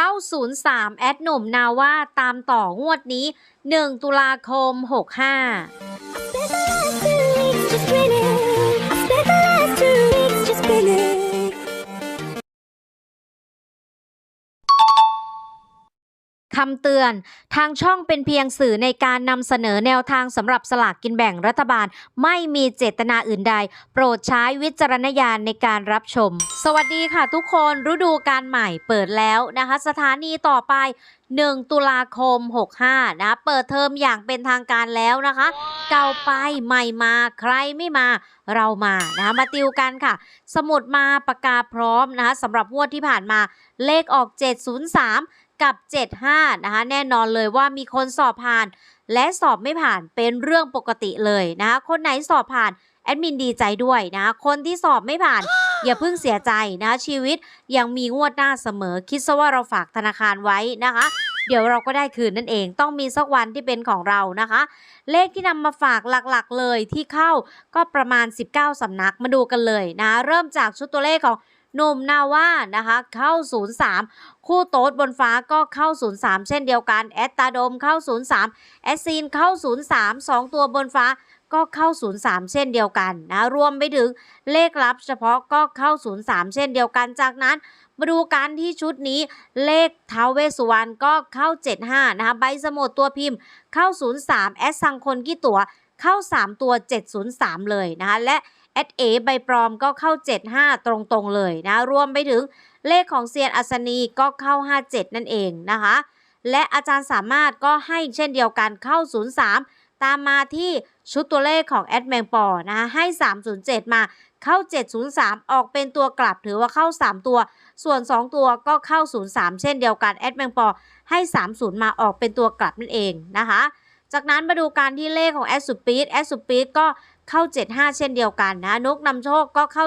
เข้า 03 แอดหนุ่มนาว่าตามต่องวดนี้ 1 ตุลาคม 65 คำเตือน ทางช่องเป็นเพียงสื่อในการนำเสนอแนวทางสำหรับสลากกินแบ่งรัฐบาล ไม่มีเจตนาอื่นใด โปรดใช้วิจารณญาณในการรับชม สวัสดีค่ะทุกคนฤดูการใหม่เปิดแล้วนะคะ สถานีต่อไป 1 ตุลาคม 65 นะ เปิดเทอมอย่างเป็นทางการแล้วนะคะ เก่าไปใหม่มาใครไม่มาเรามานะคะมาติวกันค่ะ สมุดมาปากกาพร้อมนะคะสำหรับงวดที่ผ่านมาเลขออก 703 กับ 75 นะคะ แน่นอนเลยว่ามีคนสอบผ่าน และสอบไม่ผ่านเป็นเรื่องปกติเลยนะคะ คนไหนสอบผ่านแอดมินดีใจด้วยนะคะคนที่สอบไม่ผ่าน อย่าเพิ่งเสียใจนะ ชีวิตยังมีงวดหน้าเสมอ คิดซะว่าเราฝากธนาคารไว้นะคะเดี๋ยวเราก็ได้คืนนั่นเองต้องมีสักวันที่เป็นของเรานะคะ เลขที่นำมาฝากหลักๆเลยที่เข้าก็ประมาณ 19สำนักมาดูกันเลยนะ เริ่มจากชุดตัวเลขของ หนุ่มนาว่านะคะเข้า 03 คู่โต๊ดบนฟ้าก็เข้า 03 เช่นเดียวกัน แอตตาโดมเข้า 03 แอสซีนเข้า 03 2 ตัวบนฟ้าก็เข้า 03 เช่นเดียวกันนะรวมไปถึงเลขลับเฉพาะก็เข้า 03 เช่นเดียวกันจากนั้นมาดูกันที่ชุดนี้เลขท้าวเวสุวรรณก็เข้า 75 นะคะใบสมุดตัวพิมพ์เข้า 03 แอดสังคนกี่ตัวเข้า 3 ตัว 703 เลยนะคะและ แอดเอใบปลอมก็เข้า 75 ตรงๆเลยนะ รวมไปถึงเลขของเซียนอัศนีก็เข้า 57 นั่นเองนะคะ และอาจารย์สามารถก็ให้เช่นเดียวกันเข้า 03 ตามมาที่ชุดตัวเลขของแอดแมงปอนะคะให้ 307 มาเข้า 703 ออกเป็นตัวกลับถือว่าเข้า 3 ตัว ส่วน 2 ตัวก็เข้า 03 เช่นเดียวกันแอดแมงปอให้ 30 มาออกเป็นตัวกลับนั่นเองนะคะ จากนั้นมาดูการที่เลขของแอดสุปีดแอดสุปีดก็ เข้า 75 เช่นเดียวกันนะนกนำโชคก็เข้า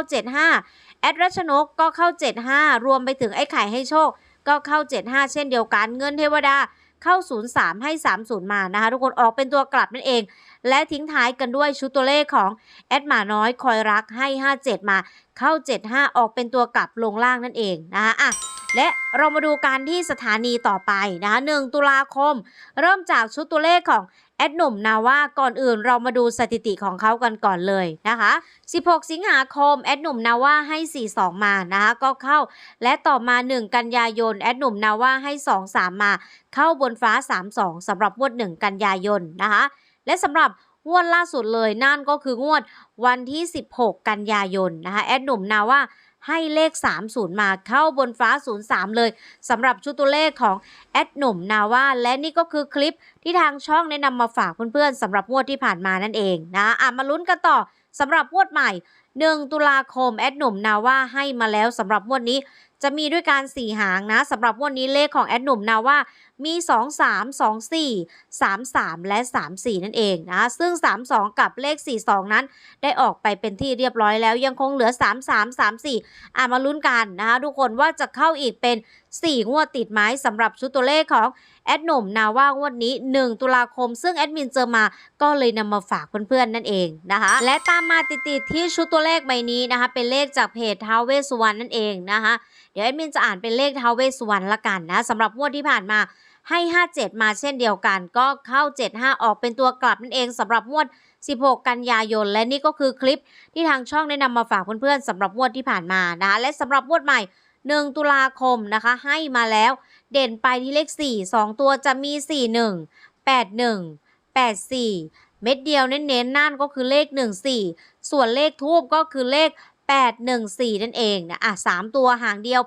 75 แอดรัชนกก็เข้า 75 รวมไปถึงไอ้ไข่ให้โชค ก็เข้า 75 เช่นเดียวกัน เงินเทวดาเข้า 03 ให้ 30 มานะคะ ทุกคนออกเป็นตัวกลับนั่นเอง และทิ้งท้ายกันด้วยชุดตัวเลขของแอดหมาน้อยคอยรักให้ 57 มา เข้า 75 ออกเป็นตัวกลับลงล่างนั่นเองนะคะอะและเรามาดูการที่สถานีต่อไปนะคะ1ตุลาคม เริ่มจากชุดตัวเลขของ แอดหนุ่มนาว่าก่อนอื่นเรามาดูสถิติของเขากันก่อนเลยนะคะ 16 สิงหาคมแอดหนุ่มนาว่าให้ 42 มานะคะก็เข้า และต่อมา 1 กันยายนแอดหนุ่มนาว่าให้ 2 3 มา เข้าบนฟ้า 32สำหรับงวด 1 กันยายนนะคะ และสำหรับงวดล่าสุดเลยนั่นก็คืองวดวันที่ 16 กันยายนนะคะแอดหนุ่มนาว่า ให้เลข 30 มาเข้าบนฟ้า 03 เลยสำหรับชุดตัวเลขของแอดหนุ่มนาว่าและนี่ก็คือคลิปที่ทางช่องแนะนำมาฝากเพื่อนๆสำหรับงวดที่ผ่านมานั่นเองนะอะมาลุ้นกันต่อสำหรับงวดใหม่ 1 ตุลาคมแอดหนุ่มนาว่าให้มาแล้วสำหรับงวดนี้ จะมีด้วยการ4หางนะสำหรับวันนี้เลขของแอดหนุ่มนาว่ามี 2 3 2 4 3 3 และ 3 4 นั่นเองนะ ซึ่ง 3 2 กับเลข 4 2 นั้น ได้ออกไปเป็นที่เรียบร้อยแล้วยังคงเหลือ 3 3 3 4 อ่ามาลุ้นกันนะคะทุกคนว่าจะเข้าอีกเป็น4 งวดติดไหมสำหรับชุดตัวเลขของแอดหนุ่มนาว่างวดนี้ 1 ตุลาคม ซึ่งแอดมินเจอมาก็เลยนำมาฝากเพื่อนๆนั่นเองนะคะ และตามมาติดๆที่ชุดตัวเลขใบนี้นะคะ เป็นเลขจากเพจท้าวเวสุวรรณนั่นเองนะคะเดี๋ยวแอดมินจะอ่านเป็นเลขท้าวเวสุวรรณละกันนะสำหรับงวดที่ผ่านมาให้ 57 มาเช่นเดียวกัน ก็เข้า 75 ออกเป็นตัวกลับนั่นเองสำหรับงวด 16 กันยายน และนี่ก็คือคลิปที่ทางช่องได้นำมาฝากเพื่อนๆสำหรับงวดที่ผ่านมานะและสำหรับงวดใหม่ 1 ตุลาคมนะคะให้มาแล้ว เด่นไปที่เลข 4 2 ตัวจะมี 41 81 84 เม็ดเดียวเน้นๆนั่นก็คือเลข 14 ส่วนเลขทูบก็คือเลข 814 นั่นเองนะอะ3ตัวหางเดียว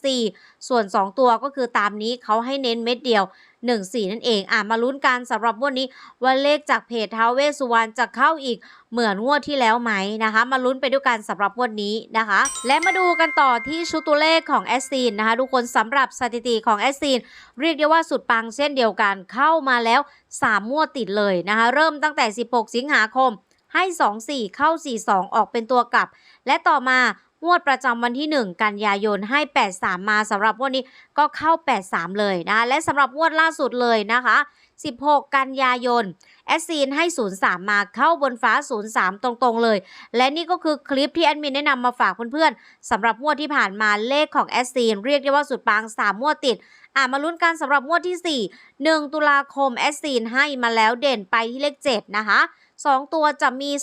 814 ส่วน 2 ตัวก็คือตามนี้เขาให้เน้นเม็ดเดียว 14 นั่นเองอะมาลุ้นกันสำหรับงวันนี้ว่าเลขจากเพจท้าวเวสุวรรณจะเข้าอีกเหมือนงวดที่แล้วไหมนะคะ มาลุ้นไปด้วยกันสำหรับงวันนี้นะคะ และมาดูกันต่อที่ชุดตัวเลขของแอสซีนนะคะทุกคนสำหรับสถิติของแอสซีนเรียกได้ว่าสุดปังเช่นเดียวกันเข้ามาแล้ว3งวดติดเลยนะคะเริ่มตั้งแต่ 16 สิงหาคม ให้ 2 4 เข้า 4 2 ออกเป็นตัวกลับ และต่อมา งวดประจำวันที่ 1 กันยายนให้ 83 มาสำหรับงวดนี้ก็เข้า 83 เลยนะ และสำหรับงวดล่าสุดเลยนะคะ 16 กันยายนแอดซีนให้ 03 มาเข้าบนฟ้า 03 ตรงๆเลย และนี่ก็คือคลิปที่แอดมินแนะนำมาฝากเพื่อนๆสำหรับงวดที่ผ่านมาเลขของแอดซีนเรียกได้ว่าสุดปัง 3 งวดติดอะมาลุ้นกันสำหรับงวดที่ 4 1 ตุลาคมแอดซีนให้มาแล้วเด่นไปที่เลข 7 นะคะ 2 ตัวจะมี 27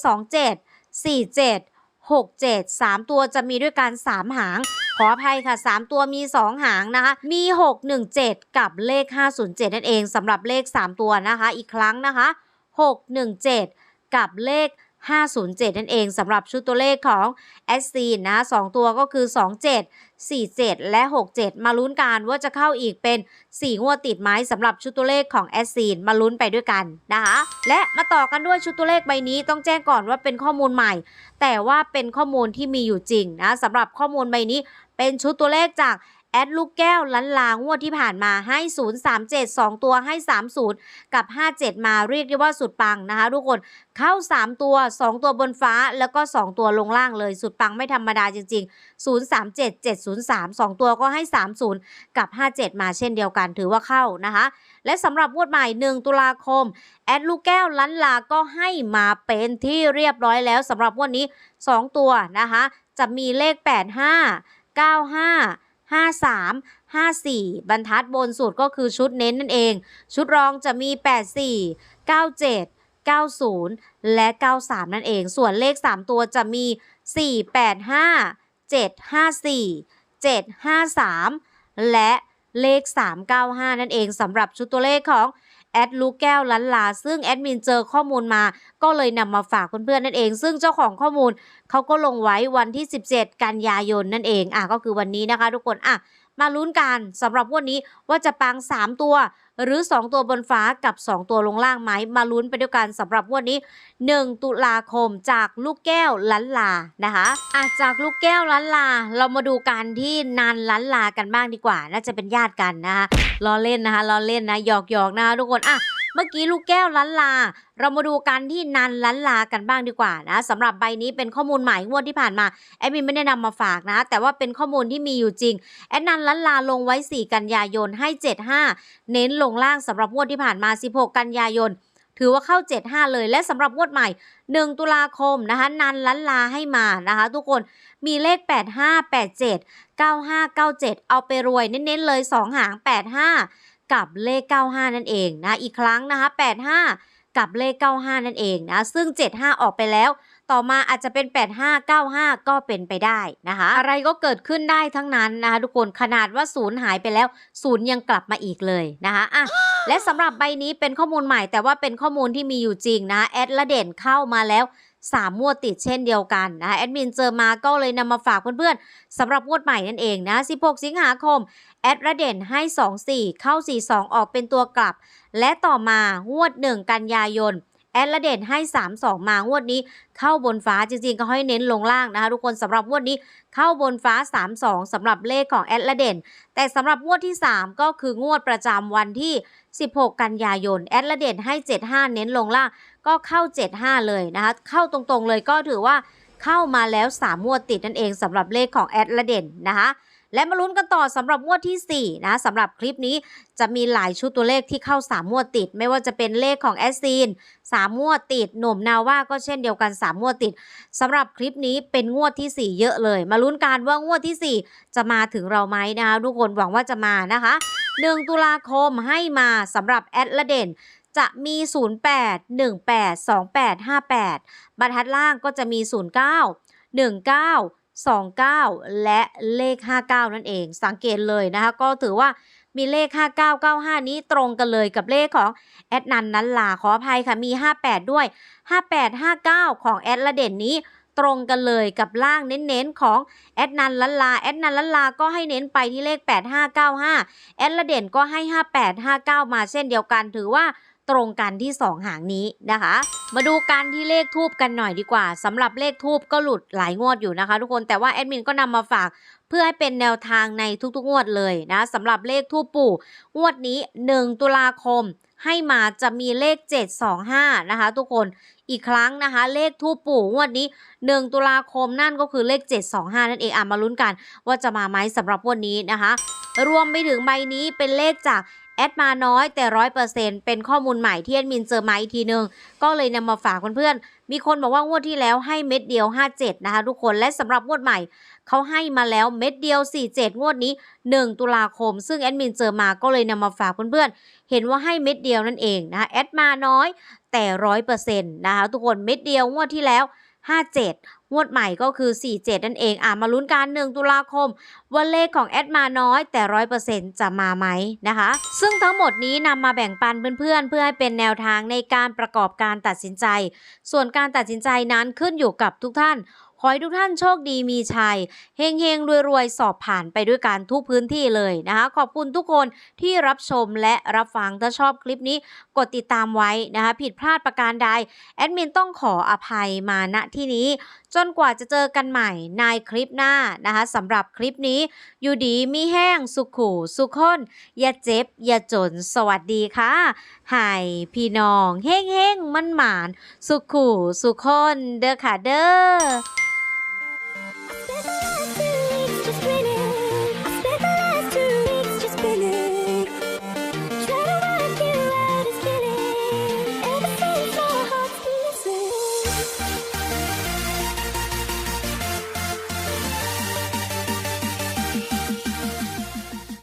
47 67 3 ตัวจะมีด้วยกัน 3 หาง ขออภัยค่ะ 3 ตัวมี 2 หางนะคะ มี 617 กับเลข 507 นั่นเองสำหรับเลข 3 ตัวนะคะ อีกครั้งนะคะ 617 กับเลข507 นั่นเองสำหรับชุดตัวเลขของแอสซีนนะ 2 ตัวก็คือ 27 47 และ 67 มาลุ้นกันว่าจะเข้าอีกเป็น 4 งวดติดไหมสำหรับชุดตัวเลขของแอสซีนมาลุ้นไปด้วยกันนะคะและมาต่อกันด้วยชุดตัวเลขใบนี้ต้องแจ้งก่อนว่าเป็นข้อมูลใหม่ แต่ว่าเป็นข้อมูลที่มีอยู่จริงนะสำหรับข้อมูลใบนี้เป็นชุดตัวเลขจาก แอดลูกแก้วลันลางวดที่ผ่านมาให้ 037 2 ตัวให้ 30 กับ 57 มาเรียกได้ว่าสุดปังนะคะทุกคนเข้า 3 ตัว 2 ตัวบนฟ้าแล้วก็ 2 ตัวลงล่างเลยสุดปังไม่ธรรมดาจริง ๆ 037 703 2 ตัวก็ให้ 30 กับ 57 มาเช่นเดียวกันถือว่าเข้านะคะ และสำหรับงวดใหม่ 1 ตุลาคม แอดลูกแก้วลันลาก็ให้มาเป็นที่เรียบร้อยแล้วสำหรับงวันนี้ 2 ตัวนะคะจะมีเลข 85 95 53 54 บรรทัดบนสุดก็คือชุดเน้นนั่นเอง ชุดรองจะมี 84 97 90 และ 93 นั่นเอง ส่วนเลข 3 ตัวจะมี 485 754 753 และเลข 395 นั่นเองสำหรับชุดตัวเลขของ แอดลูกแก้วลันลา ซึ่งแอดมินเจอข้อมูลมา ก็เลยนำมาฝากเพื่อนๆนั่นเอง ซึ่งเจ้าของข้อมูลเขาก็ลงไว้วันที่ 17 กันยายนนั่นเองอะก็คือวันนี้นะคะ ทุกคนอะ มาลุ้นกันสำหรับวันนี้ว่าจะปัง 3 ตัว หรือ 2 ตัวบนฟ้ากับ 2 ตัวลงล่างไหมมาลุ้นไปด้วยกันสำหรับวันนี้ 1 ตุลาคมจากลูกแก้วลันลานะคะอาจากลูกแก้วลันลา เรามาดูกันที่นันลันลากันบ้างดีกว่า น่าจะเป็นญาติกันนะคะล้อเล่นนะคะล้อเล่นนะหยอกหยอกนะคะทุกคนอะ เมื่อกี้ลูกแก้วลันลา เรามาดูกันที่นันลันลากันบ้างดีกว่านะสำหรับใบนี้เป็นข้อมูลใหม่งวดที่ผ่านมาแอดมินไม่ได้นำมาฝากนะ แต่ว่าเป็นข้อมูลที่มีอยู่จริงแอดนันลันลาลงไว้ 4 กันยายนให้ 75 เน้นลงล่างสำหรับงวดที่ผ่านมา 16 กันยายนถือว่าเข้า 75 เลย และสำหรับงวดใหม่ 1 ตุลาคมนะคะ นันลันลาให้มานะคะ ทุกคน มีเลข 85 87 95 97 เอาไปรวยเน้นๆเลย 2 หาง 85 กับเลข 95 นั่นเองนะอีกครั้งนะคะ 85 กับเลข 95 นั่นเองนะซึ่ง 75 ออกไปแล้ว ต่อมาอาจจะเป็น 85 95 ก็เป็นไปได้นะคะ อะไรก็เกิดขึ้นได้ทั้งนั้นนะคะทุกคนขนาดว่าศูนย์หายไปแล้วศูนย์ยังกลับมาอีกเลยนะคะอะและสำหรับใบนี้เป็นข้อมูลใหม่แต่ว่าเป็นข้อมูลที่มีอยู่จริงนะแอดละเด่นเข้ามาแล้ว 3มวดติดเช่นเดียวกันนะคะแอดมินเจอมาก็เลยนำมาฝากเพื่อนๆสำหรับงวดใหม่นั่นเองนะ 16 สิงหาคม แอดระเด่นให้ 24 เข้า 42 ออกเป็นตัวกลับ และต่อมางวด 1 กันยายน ดละเด่นให้ 32 มางวดนี้เข้าบนฟ้าจริงๆ ก็ให้เน้นลงล่างนะคะ ทุกคนสำหรับงวดนี้เข้าบนฟ้า 32สำหรับเลขของแอดละเด่น แต่สำหรับงวดที่ 3 ก็คืองวดประจำวันที่ 16 กันยายนแอดละเด่นให้ 75 เน้นลงล่างก็เข้า 75 เลยนะคะเข้าตรงๆเลยก็ถือว่าเข้ามาแล้ว 3 งวดติดนั่นเองสำหรับเลขของแอดละเด่นนะคะ และมาลุ้นกันต่อสำหรับงวดที่ 4 นะสำหรับคลิปนี้จะมีหลายชุดตัวเลขที่เข้า 3 งวดติด ไม่ว่าจะเป็นเลขของแอดซีน3 งวดติด หนุ่มนาว่าก็เช่นเดียวกัน 3 งวดติดสำหรับคลิปนี้เป็นงวดทีสี่ 4 เยอะเลย มาลุ้นกันว่างวดที่ 4 จะมาถึงเราไหมนะคะทุกคนหวังว่าจะมานะคะ1ตุลาคมให้มาสำหรับแอดละเด่นจะมี 08 18 28 58 บรรทัดล่างก็จะมี 09 19 29 และเลข 59 นั่นเอง สังเกตเลยนะคะ ก็ถือว่ามีเลข 5995 นี้ตรงกันเลยกับเลขของแอดนันนันลาขออภัยค่ะมี 58 ด้วย 58 59 ของแอดละเด่นนี้ตรงกันเลยกับล่างเน้นๆของแอดนันลันลาแอดนันลันลาก็ให้เน้นไปที่เลข 8595 แอดละเด่นก็ให้ 5859 มาเช่นเดียวกันถือว่า ตรงกันที่ 2 หางนี้นะคะ มาดูกันที่เลขทูบกันหน่อยดีกว่าสำหรับเลขทูบก็หลุดหลายงวดอยู่นะคะ ทุกคนแต่ว่าแอดมินก็นำมาฝากเพื่อให้เป็นแนวทางในทุกๆงวดเลยนะสำหรับเลขทูปปู่งวดนี้ 1 ตุลาคม ให้มาจะมีเลข 725 นะคะ ทุกคนอีกครั้งนะคะ เลขทูปปู่งวดนี้ 1 ตุลาคมนั่นก็คือเลข 725 นั่นเองอะมาลุ้นกัน ว่าจะมาไหมสำหรับวันนี้นะคะ รวมไปถึงใบนี้เป็นเลขจาก แอดมาน้อยแต่ร้อยเปอร์เซ็นต์เป็นข้อมูลใหม่ที่แอดมินเจอมาอีกทีนึง ก็เลยนำมาฝากเพื่อนๆ มีคนบอกว่างวดที่แล้วให้เม็ดเดียว 57 นะคะทุกคนและสำหรับงวดใหม่เขาให้มาแล้วเม็ดเดียว 47 งวดนี้ 1 ตุลาคม ซึ่งแอดมินเจอมาก็เลยนำมาฝากเพื่อนๆ เห็นว่าให้เม็ดเดียวนั่นเองนะคะแอดมาน้อยแต่ร้อยเปอร์เซ็นต์นะคะทุกคนเม็ดเดียวงวดที่แล้ว 57 งวดใหม่ก็คือ 47 นั่นเองอะมาลุ้นกัน1ตุลาคม ว่าเลขของแอดมาน้อยแต่ร้อยเปอร์เซ็นต์จะมาไหมนะคะ ซึ่งทั้งหมดนี้นำมาแบ่งปันเพื่อนๆ เพื่อให้เป็นแนวทางในการประกอบการตัดสินใจ ส่วนการตัดสินใจนั้นขึ้นอยู่กับทุกท่าน ขอให้ทุกท่านโชคดีมีชัยเฮงเฮงรวยรวยสอบผ่านไปด้วยกันทุกพื้นที่เลยนะคะ ขอบคุณทุกคนที่รับชมและรับฟังถ้าชอบคลิปนี้กดติดตามไว้นะคะ ผิดพลาดประการใด แอดมินต้องขออภัยมาณที่นี้ จนกว่าจะเจอกันใหม่ในคลิปหน้านะคะสำหรับคลิปนี้ อยู่ดีมีแห้งสุขูสุขคนอย่าเจ็บ อย่าจนสวัสดีค่ะให้พี่น้องเฮงเฮงมันหมาน สุขูสุขคนเด้อค่ะเด้อ